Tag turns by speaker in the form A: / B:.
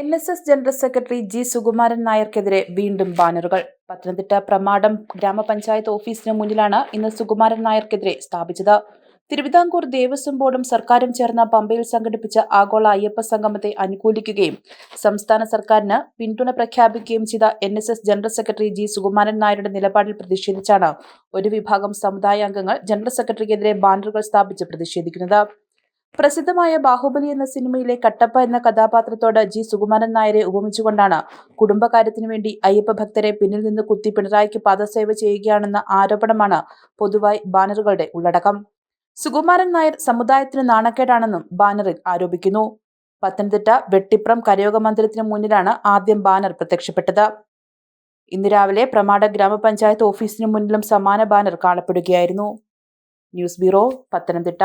A: N S S general secretary G Sukumaran നായർക്കെതിരെ വീണ്ടും ബാനറുകൾ. പത്തനംതിട്ട പ്രമാടം ഗ്രാമപഞ്ചായത്ത് ഓഫീസിന് മുന്നിലാണ് ഇന്ന് സുകുമാരൻ നായർക്കെതിരെ സ്ഥാപിച്ചത്. തിരുവിതാംകൂർ ദേവസ്വം ബോർഡും സർക്കാരും ചേർന്ന പമ്പയിൽ സംഘടിപ്പിച്ച ആഗോള അയ്യപ്പ സംഗമത്തെ അനുകൂലിക്കുകയും സംസ്ഥാന സർക്കാരിന് പിന്തുണ പ്രഖ്യാപിക്കുകയും ചെയ്ത N S S general secretary G Sukumaran നായരുടെ നിലപാടിൽ പ്രതിഷേധിച്ചാണ് ഒരു വിഭാഗം സമുദായ അംഗങ്ങൾ ജനറൽ സെക്രട്ടറിക്കെതിരെ ബാനറുകൾ സ്ഥാപിച്ച് പ്രതിഷേധിക്കുന്നത്. പ്രസിദ്ധമായ ബാഹുബലി എന്ന സിനിമയിലെ കട്ടപ്പ എന്ന കഥാപാത്രത്തോട് ജി. സുകുമാരൻ നായരെ ഉപമിച്ചുകൊണ്ടാണ് കുടുംബകാര്യത്തിനു വേണ്ടി അയ്യപ്പ ഭക്തരെ പിന്നിൽ നിന്ന് കുത്തി പിണറായിക്ക് പാദസേവ ചെയ്യുകയാണെന്ന ആരോപണമാണ് പൊതുവായി ബാനറുകളുടെ ഉള്ളടക്കം. സുകുമാരൻ നായർ സമുദായത്തിന് നാണക്കേടാണെന്നും ബാനറിൽ ആരോപിക്കുന്നു. പത്തനംതിട്ട വെട്ടിപ്രം കരയോഗ മന്ദിരത്തിന് മുന്നിലാണ് ആദ്യം ബാനർ പ്രത്യക്ഷപ്പെട്ടത്. ഇന്ന് രാവിലെ പ്രമാട ഗ്രാമപഞ്ചായത്ത് ഓഫീസിന് മുന്നിലും സമാന ബാനർ കാണപ്പെടുകയായിരുന്നു. News bureau Pathanamthitta.